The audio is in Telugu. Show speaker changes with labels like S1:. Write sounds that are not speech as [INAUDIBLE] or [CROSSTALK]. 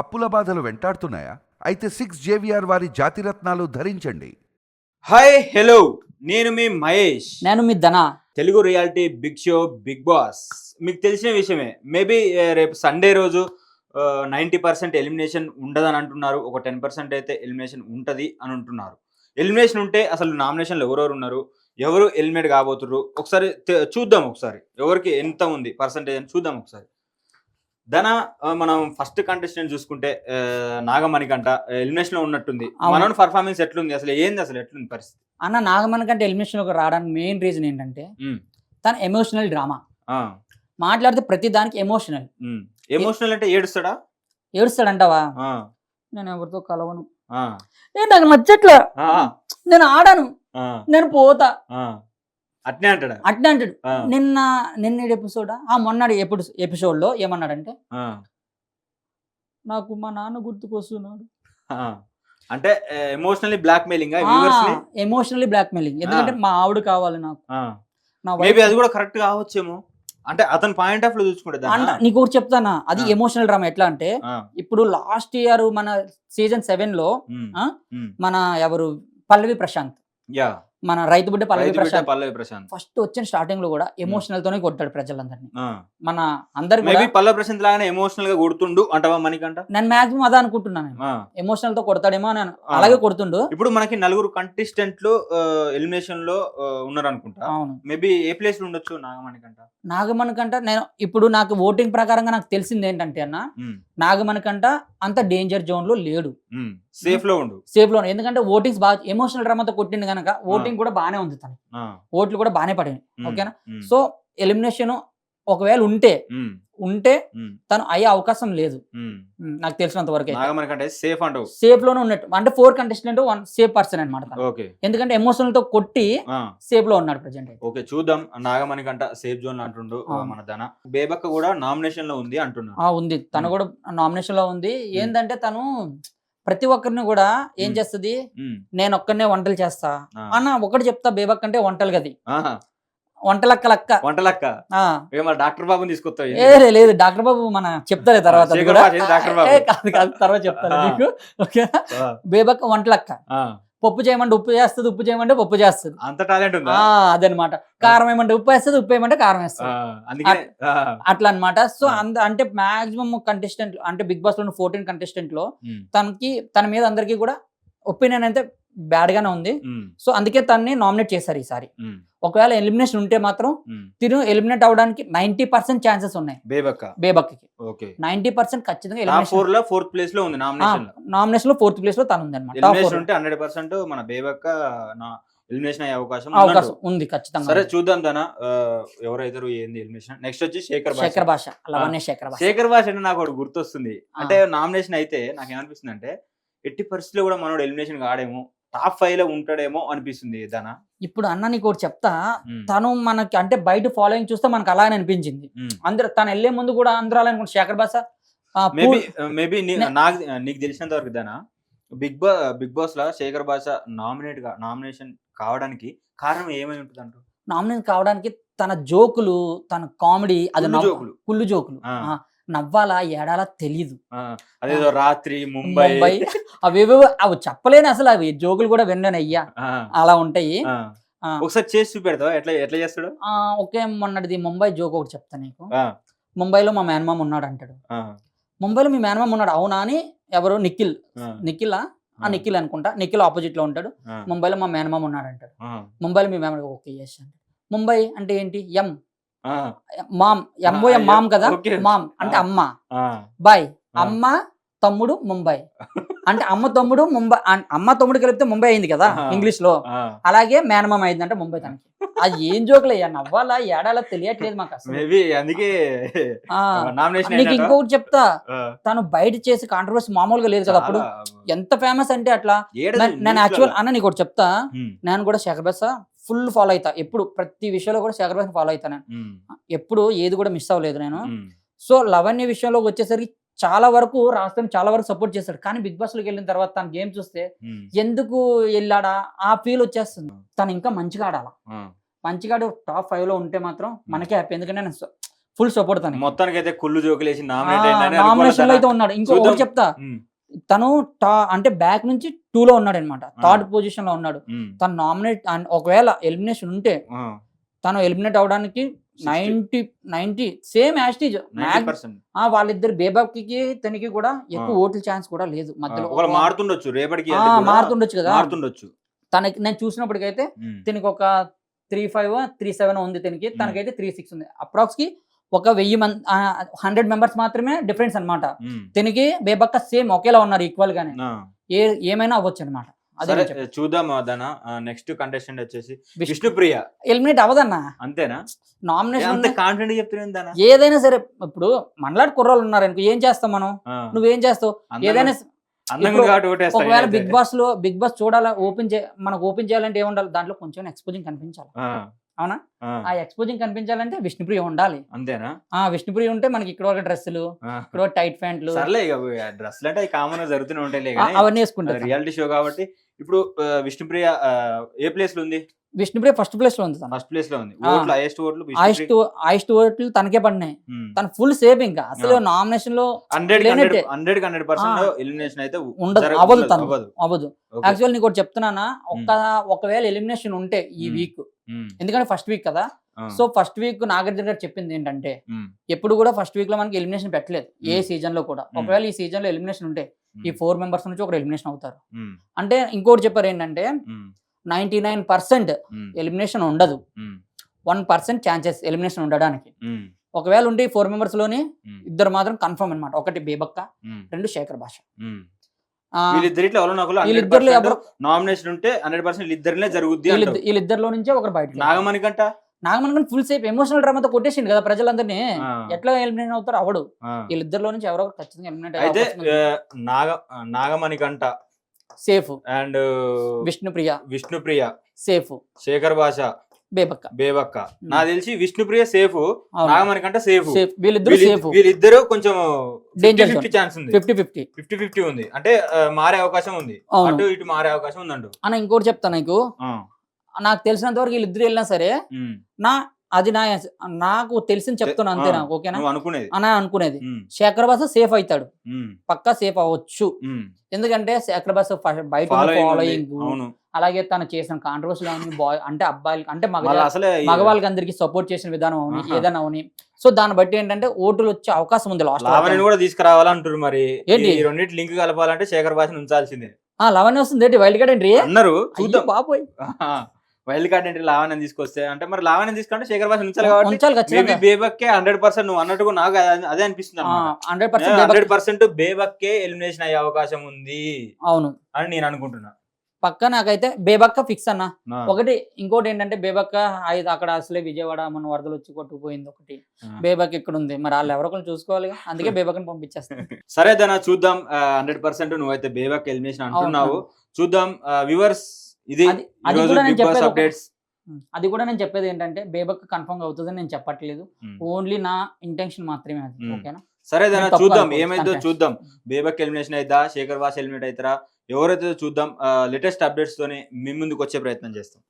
S1: అప్పుల బాధలు వెంటాడుతున్నాయా? అయితే సిక్స్ జేవిఆర్ వారి జాతిరత్నాలు ధరించండి.
S2: హాయ్ హలో నేను మీ మహేష్.
S3: నేను మీ Dhana.
S2: Telugu reality big show Bigg Boss. మీకు తెలిసిన విషయమే. మేబీ రేపు సండే రోజు నైంటీ పర్సెంట్ ఎలిమినేషన్ ఉండదని అంటున్నారు. ఒక టెన్ పర్సెంట్ అయితే ఎలిమినేషన్ ఉంటుంది అని అంటున్నారు. ఎలిమినేషన్ ఉంటే అసలు నామినేషన్లు ఎవరెవరు ఉన్నారు? ఎవరు ఎలిమినేట్ కాబోతున్నారు ఒకసారి చూద్దాం ఒకసారి. ఎవరికి ఎంత ఉంది పర్సంటేజ్ అని చూద్దాం ఒకసారి. ధన మనం ఫస్ట్ కంటెస్టెంట్ చూసుకుంటే ఆ, నాగమణికంట ఎలిమినేషన్లో ఉన్నట్టుంది. మనోని పర్ఫార్మెన్స్ ఎట్లుంది? అసలు ఏంది అసలు ఎట్లుంది పరిస్థితి?
S3: అన్న నాగమన్ కంటే ఎలిమినేషన్లోకి రావడానికి మెయిన్ రీజన్ ఏంటంటే. తన ఎమోషనల్ డ్రామా మాట్లాడితే ప్రతి దానికి ఎమోషనల్.
S2: ఎమోషనల్ అంటే ఏడుస్తాడా?
S3: ఏడుస్తాడంటావా? నేను ఎవరితో కలవను. ఏ నాకు నచ్చట్లా. నేను ఆడాను. నేను పోతా.
S2: అట్నే అంటాడా?
S3: అట్లా అంటాడు. నిన్న నిన్న ఎపిసోడ్? ఆ మొన్నటి ఎప్పుడు ఎపిసోడ్లో ఏమన్నాడంటే నాకు మా నాన్న గుర్తుకొస్తున్నాడు.
S2: ఆ. అంటే emotionally blackmailing
S3: emotionally blackmailing ఎందుకంటే మా ఆవిడ కావాలి నాకు. నా
S2: మేబీ అది కూడా కరెక్ట్ కావచ్చేమో. అంటే అతని పాయింట్ ఆఫ్లో చూసుకుంటే.
S3: నీకు ఒకటి చెప్తానా? అది. ఎమోషనల్ డ్రామా ఎట్లా అంటే ఇప్పుడు లాస్ట్ ఇయర్ మన సీజన్
S2: సెవెన్లో.
S3: మన ఎవరు? పల్లవి ప్రశాంత్. మన రైతు బిడ్డ పల్లవి ప్రశాంత్.
S2: పల్లవి ప్రశాంత్.
S3: ఫస్ట్ వచ్చిన స్టార్టింగ్లో కూడా ఎమోషనల్ తోనే కొట్టాడు ప్రజలందరినీ. మన అందరు
S2: మేబీ
S3: కూడా
S2: పల్లవి ప్రశాంత్ లాగానే ఎమోషనల్గా కొడుతుండు అంటావా మనకంట
S3: నేను మాక్సిమం అదే అనుకుంటున్నాను. ఎమోషనల్తో కొడతాడేమో
S2: ఆ.
S3: అలాగే కొడుతుండు.
S2: ఇప్పుడు మనకి నలుగురు కంటెస్టెంట్లు ఎలిమినేషన్లో ఉన్నారు అనుకుంటా
S3: అవును.
S2: మేబీ ఏ ప్లేస్లో ఉండొచ్చు నాగమణికంట
S3: నాగమణి కంట నేను ఇప్పుడు నాకు ఓటింగ్ ప్రకారంగా నాకు తెలిసింది ఏంటంటే అన్న
S2: ఉమ్,
S3: నాగమణి కంట అంత డేంజర్ జోన్లో లేడు.
S2: సేఫ్లో ఉండు.
S3: సేఫ్లో ఎందుకంటే ఓటింగ్స్ బాగా ఎమోషనల్ డ్రామాతో కొట్టిండు కనుక ఓటింగ్ కూడా బాగానే ఉంది తనకి.
S2: ఆ,
S3: ఓట్లు కూడా బాగానే
S2: ఉమ్,
S3: ఓకేనా? సో ఎలిమినేషన్ ఒకవేళ ఉంటే ఉంటే తను అయ్యే అవకాశం లేదు. నాకు తెలిసినంత వరకు
S2: సేఫ్
S3: సేఫ్లోనే ఉన్నట్టు. అంటే four contestant one safe person అనమాట తను. ఎందుకంటే ఎమోషనల్తో కొట్టి సేఫ్లో ఉన్నాడు ప్రజెంట్
S2: ఓకే చూద్దాం. నాగమణి కంట సేఫ్ జోన్ అంటుండు. మన ధన. బేబక్క కూడా నామినేషన్లో ఉంది అంటున్నా
S3: ఆ ఉంది. తను. కూడా నామినేషన్లో ఉంది. ఏంటంటే తను ప్రతి ఒక్కరిని కూడా ఏం. చేస్తుంది? నేను ఒక్కనే వంటలు చేస్తా. అన్న ఒకటి చెప్తా బేబక్ అంటే వంటలు గది. వంటలక్క. లక్క
S2: వంటలక్క డాక్టర్
S3: ఏ లే, లేదు డాక్టర్ బాబు మన చెప్తారే తర్వాత.
S2: బాబు, బాబు.
S3: కాదు కాదు తర్వాత చెప్తాను. నీకు. ఓకే బేబక్క వంటలక్క. పప్పు చేయమంటే ఉప్పు చేస్తుంది ఉప్పు చేయమంటే పప్పు చేస్తుంది.
S2: అంత టాలెంట్ ఉందా?
S3: ఆ అదనమాట. కారం ఏమంటే ఉప్పు వేస్తుంది ఉప్పు ఏమంటే కారం వేస్తుంది. అట్లా అన్నమాట సో. అంద అంటే మాక్సిమం కంటెస్టెంట్ అంటే బిగ్ బాస్లో ఫోర్టీన్
S2: కంటెస్టెంట్లో
S3: తనకి తన మీద అందరికీ కూడా ఒపీనియన్ అయితే బ్యాడ్ గానే ఉంది సో అందుకే తనని నామినేట్ చేశారు ఈసారి. ఒకవేళ ఎలిమినేషన్ ఉంటే మాత్రం. తిను ఎలిమినేట్ అవడానికి నైన్టీ పర్సెంట్ ఛాన్సెస్ ఉన్నాయి.
S2: బేబక్క?
S3: బేబక్కి.
S2: ఓకే.
S3: నైన్టీ పర్సెంట్ ఖచ్చితంగా
S2: ఫోర్లో ఫోర్త్ ప్లేస్లో ఉంది నామినేషన్. లో
S3: నామినేషన్లో ఫోర్త్ ప్లేస్లో తను ఉంది అనమాట
S2: ఉంటే హండ్రెడ్ పర్సెంట్ మన బేబక్క నా ఎలిమినేషన్ అయ్యే అవకాశం.
S3: అవకాశం ఉంది ఖచ్చితంగా.
S2: సరే చూద్దాం తన ఎవరైతారు ఏంది ఎలిమినేషన్? నెక్స్ట్ వచ్చి శేఖర్ భాష.
S3: శేఖర్ భాష. లవణ్య శేఖర్ భాష.
S2: శేఖర్ భాష అంటే నాకు ఒకటి గుర్తొస్తుంది. అంటే నామినేషన్ అయితే నాకు ఏమనిపిస్తుంది అంటే ఎట్టి పరిస్థితుల్లో కూడా మనోడు ఎలిమినేషన్ కాడేమో. టాప్ ఫైవ్లో ఉంటాడేమో అనిపిస్తుంది దాన
S3: ఇప్పుడు అన్న నీకు ఒకటి చెప్తా. తను మనకి అంటే బయట ఫాలోయింగ్ చూస్తే మనకు అలానే అనిపించింది. అందరు తను వెళ్ళే ముందు కూడా అందరూ అలా అనుకుంటారు. శేఖర్ ఆ,
S2: మేబీ
S3: పూ-
S2: మేబీ
S3: నే-
S2: నాకు నీకు తెలిసినంత వరకు దానా బిగ్ బా బిగ్ బాస్లో శేఖర్ భాష నామినేట్గా నామినేషన్ కావడానికి కారణం ఏమై ఉంటుంది అంటూ
S3: నామినేట్ కావడానికి తన జోకులు తన కామెడీ అది
S2: జోకులు.
S3: కుళ్ళు జోకులు. నవ్వాలా ఏడాలా తెలీదు.
S2: అదేదో రాత్రి ముంబై.
S3: అవేవో అవి చెప్పలేని అసలు అవి జోకులు కూడా విన్నాను అయ్యా. అలా ఉంటాయి.
S2: ఒకసారి చేసి చూపెడతావా? ఎట్లా ఎట్లా చేస్తాడు?
S3: ఒకే మొన్నటిది ముంబై జోక్ ఒకటి చెప్తా నీకు. ముంబైలో మా మేనమామ ఉన్నాడు అంటాడు ముంబైలో మీ మేనమామ ఉన్నాడు? అవునా అని ఎవరు నిఖిల్. నిఖిల్? ఆ నిఖిల్ అనుకుంటా. నిఖిల్ ఆపోజిట్లో ఉంటాడు ముంబైలో మా మేనమామ ఉన్నాడు అంటాడు ముంబైలో మీ మేనమామ ఓకే అంటాడు. ముంబై అంటే ఏంటి? ఎం. మామ్ ఎంఓ ఎం
S2: ఆ,
S3: మామ్ కదా. మామ్ అంటే. అమ్మ. బాయ్. అమ్మ తమ్ముడు ముంబై. [LAUGHS] అంటే అమ్మ తమ్ముడు ముంబై అమ్మ తమ్ముడు కలిపితే ముంబై అయింది కదా.
S2: ఇంగ్లీష్లో.
S3: అలాగే మేనమామ అయిందంటే ముంబై తనకి. అది ఏం జోకులు అయ్యా నవ్వాలా ఏడాలా తెలియట్లేదు మాకు అసలు.
S2: అందుకే
S3: నీకు ఇంకొకటి చెప్తా. తను బయట చేసే కాంట్రవర్సీ మామూలుగా లేదు కదా అప్పుడు. ఎంత ఫేమస్ అంటే అట్లా. నేను- యాక్చువల్ అన్న నీకు ఒకటి చెప్తా. నేను కూడా శేఖర్ బస్ ఫుల్ ఫాలో అవుతా ఎప్పుడు ప్రతి విషయంలో కూడా శేఖర్ బస్ ఫాలో అవుతా నేను ఎప్పుడు ఏది కూడా మిస్ అవ్వలేదు నేను. సో లవణ్య విషయంలో వచ్చేసరికి చాలా వరకు రాష్ట్రం చాలా వరకు సపోర్ట్ చేశాడు కానీ బిగ్ బాస్లోకి వెళ్ళిన తర్వాత తన గేమ్ చూస్తే ఎందుకు వెళ్ళాడా? ఆ ఫీల్ వచ్చేస్తుంది. తను ఇంకా మంచిగా ఆడాలా? మంచిగా టాప్ ఫైవ్లో ఉంటే మాత్రం మనకే హ్యాపీ ఎందుకంటే నేను ఫుల్ సపోర్ట్ తనకి.
S2: మొత్తానికి అయితే కుళ్ళు జోకులేసి
S3: నామినేషన్లో అయితే ఉన్నాడు. ఇంకో చెప్తా. తను టా అంటే బ్యాక్ నుంచి టూ లో ఉన్నాడు అనమాట థర్డ్ పొజిషన్లో ఉన్నాడు. తను నామినేట్ ఒకవేళ ఎలిమినేషన్ ఉంటే తను ఎలిమినేట్ అవడానికి నైన్టీ నైన్టీ సేమ్ యాస్టీజ్ వాళ్ళిద్దరు బేబాబ్కి తనకి కూడా ఎక్కువ ఓట్ల ఛాన్స్ కూడా లేదు మధ్యలో.
S2: మారుతుండొచ్చు రేపటికి
S3: మారుతుండొచ్చు కదా.
S2: మారుతుండొచ్చు.
S3: తనకి నేను చూసినప్పటికైతే. తనకి ఒక త్రీ ఫైవ్ త్రీ సెవెన్ ఉంది తనకి. తనకైతే త్రీ సిక్స్ ఉంది. అప్రాక్స్కి ఒక వెయ్యి మంది హండ్రెడ్ మెంబర్స్ మాత్రమే డిఫరెన్స్ అన్నమాట.
S2: ఉమ్.
S3: తనకి బేబక్క సేమ్ ఒకేలా ఉన్నారు ఈక్వల్ గానే. ఏ ఏమైనా అవ్వచ్చు అనమాట
S2: సరే. చూద్దాం నెక్స్ట్ కంటెస్టెంట్ వచ్చేసి విష్ణుప్రియ.
S3: ఎలిమినేట్ అవ్వదన్నా?
S2: అంతేనా?
S3: నామినేషన్
S2: అంత కాన్ఫిడెంట్ చెప్తున్నాను దాన
S3: ఏదైనా సరే ఇప్పుడు మనలాంటి కుర్రాళ్ళు ఉన్నారు అనుకో ఏం చేస్తాం మనం? నువ్వేం చేస్తావు? ఏదైనా ఒకవేళ. బిగ్ బాస్లో బిగ్ బాస్ చూడాలా ఓపెన్ చే మనకు ఓపెన్ చేయాలంటే ఏముండాలి? దాంట్లో కొంచెం ఎక్స్పోజింగ్ కనిపించాలి. అవునా?
S2: ఆ,
S3: ఎక్స్పోజింగ్ కనిపించాలంటే విష్ణుప్రియ ఉండాలి.
S2: అంతేనా?
S3: ఆ విష్ణుప్రియ ఉంటే మనకి ఇక్కడ వరకు డ్రెస్సులు. ఇక్కడ టైట్ ప్యాంట్లు.
S2: సర్లే ఇక డ్రెస్లు అంటే కామన్గా జరుగుతూనే ఉంటాయి
S3: అవన్నీ వేసుకుంటారు
S2: రియాలిటీ షో కాబట్టి ఇప్పుడు విష్ణుప్రియ ఏ ప్లేస్లో ఉంది?
S3: విష్ణుప్రియ ఫస్ట్ ప్లేస్లో ఉంది
S2: ఫస్ట్ ప్లేస్లో ఉంది. ఓట్లు హైయెస్ట్ ఓట్లు
S3: హైస్ట్ హైస్ట్ ఓట్లు తనకే పడినాయి. తను ఫుల్ సేఫ్ ఇంకా. అసలు. నామినేషన్లో
S2: hundred. Hundred hundred percent. Elimination అయితే
S3: ఉండదు. అవ్వదు తను.
S2: అవ్వదు.
S3: యాక్చువల్ నీకు ఒకటి చెప్తున్నానా. ఒక్క ఒకవేళ ఎలిమినేషన్ ఉంటే ఈ. వీక్ ఎందుకంటే ఫస్ట్ వీక్ కదా. So first week Nagarjuna garu చెప్పింది ఏంటంటే ఎప్పుడు కూడా ఫస్ట్ వీక్లో మనకి ఎలిమినేషన్ పెట్టలేదు ఏ. సీజన్లో కూడా. ఒకవేళ ఈ సీజన్లో ఎలిమినేషన్ ఉంటే ఈ ఫోర్ మెంబర్స్ నుంచి ఒకరు ఎలిమినేషన్ అవుతారు. అంటే ఇంకోటి చెప్పారు ఏంటంటే నైన్టీ నైన్ పర్సెంట్ ఎలిమినేషన్ ఉండదు. వన్ పర్సెంట్ ఛాన్సెస్ ఎలిమినేషన్ ఉండడానికి. ఒకవేళ ఉంటే ఈ ఫోర్
S2: మెంబర్స్లోని
S3: ఇద్దరు మాత్రం కన్ఫర్మ్ అన్నమాట. ఒకటి బేబక్క రెండు శేఖర్ భాష.
S2: వీళ్ళిద్దరిట్లో ఎవరో
S3: ఎవరు
S2: నామినేషన్ ఉంటే హండ్రెడ్ పర్సెంట్ వీళ్ళిద్దరినే జరుగుద్ది
S3: వీళ్ళిద్దరిలో నుంచే ఒకరు బయట
S2: నాగమణి కంట
S3: నాగమన్ ఫుల్ సేఫ్ ఎమోషనల్ డ్రామాతో కొట్టేసిండు కదా ప్రజలందరినీ. ఎట్లా ఎలిమినేట్ అవుతారు అవడు. వీళ్ళిద్దరిలో నుంచి ఎవరో ఒకరు ఖచ్చితంగా ఎలిమినేట్
S2: అయితే నాగ నాగమణి కంట
S3: safe
S2: and
S3: Vishnupriya.
S2: Vishnupriya.
S3: Safe
S2: Shekhar Basha.
S3: Bebakka.
S2: Bebakka. నాకు తెలిసి విష్ణుప్రియ సేఫ్ నాగమణి కంట సేఫ్.
S3: సేఫ్. వీళ్ళిద్దరు సేఫ్.
S2: వీళ్ళిద్దరు కొంచెం
S3: Danger
S2: ఫిఫ్టీ ఛాన్స్ ఉంది.
S3: ఫిఫ్టీ ఫిఫ్టీ
S2: ఫిఫ్టీ ఫిఫ్టీ ఉంది. అంటే మారే అవకాశం ఉంది. అటు ఇటు మారే అవకాశం ఉందండు.
S3: అన్న ఇంకోటి చెప్తా నీకు. నాకు తెలిసినంత వరకు వీళ్ళిద్దరు వెళ్ళినా సరే. నా అది నా నాకు తెలిసింది చెప్తున్నా అంతే
S2: ఆ,
S3: నాకు ఓకేనా?
S2: అనుకునేది.
S3: అని అనుకునేది. శేఖర్ బాస్ సేఫ్ అవుతాడు. పక్కా సేఫ్ అవ్వచ్చు. ఎందుకంటే శేఖర్ బాస్ బయట. ఫాలోయింగ్ అలాగే తను చేసిన కాంట్రవర్సీ బాయ్ అంటే అబ్బాయిలు అంటే మగ మగవాళ్ళకి అందరికి సపోర్ట్ చేసిన విధానం అవని. ఏదైనా అవని. సో దాన్ని బట్టి ఏంటంటే ఓటులు వచ్చే అవకాశం ఉంది లాస్ట్
S2: కూడా తీసుకురావాలంటారు మరి.
S3: ఏంటి?
S2: రెండింటి లింక్ కలపాలంటే శేఖర్ భాషను ఉంచాల్సిందే.
S3: లెవెన్ వస్తుంది ఏంటి? వైల్డ్ కార్డ్ ఎంట్రీ
S2: అన్నారు.
S3: బాబోయ్.
S2: వైల్డ్ కార్డ్ ఎంట్రీ లావణ్యం తీసుకొస్తే. అంటే మరి లావణ్యం తీసుకుంటే శేఖర్ భాష ఉంచాలి కాబట్టి బేబక్కే హండ్రెడ్ పర్సెంట్ నువ్వు అన్నట్టుగా నాకు అదే- అనిపిస్తుంది
S3: హండ్రెడ్ పర్సెంట్
S2: హండ్రెడ్ పర్సెంట్ బేబక్కే ఎలిమినేషన్ అయ్యే అవకాశం ఉంది
S3: అవును.
S2: అని నేను అనుకుంటున్నా.
S3: పక్క నాకైతే బేబక్క ఫిక్స్ అన్న. ఒకటి ఇంకోటి ఏంటంటే బేబక్క ఐదు అక్కడ అసలే విజయవాడ మన వరదలు వచ్చి కొట్టుకుపోయింది ఒకటి. బేబక్ ఇక్కడ ఉంది మరి వాళ్ళు ఎవరో ఒకరు చూసుకోవాలి అందుకే [LAUGHS] బేబక్కని పంపించేస్తాను
S2: సరే దనా చూద్దాం. హండ్రెడ్ పర్సెంట్ నువ్వైతే బేబక్ ఎలిమినేషన్ అంటున్నావు. చూద్దాం. వివర్స్ ఇది
S3: అది- కూడా నేను చెప్పేది
S2: అప్డేట్స్
S3: అది కూడా నేను చెప్పేది ఏంటంటే బేబక్ కన్ఫర్మ్ అవుతుందని నేను చెప్పట్లేదు. ఓన్లీ నా ఇంటెన్షన్ మాత్రమే అది. ఓకేనా
S2: సరే చూద్దాం. ఏమైందో. చూద్దాం. బేబక్ ఎలిమినేషన్ అయితా శేఖర్ వాస్ ఎలిమినేట్ అవుతారా? ఎవరైతే చూద్దాం లేటెస్ట్ అప్డేట్స్ తోనే మీ ముందుకు వచ్చే ప్రయత్నం చేస్తాం.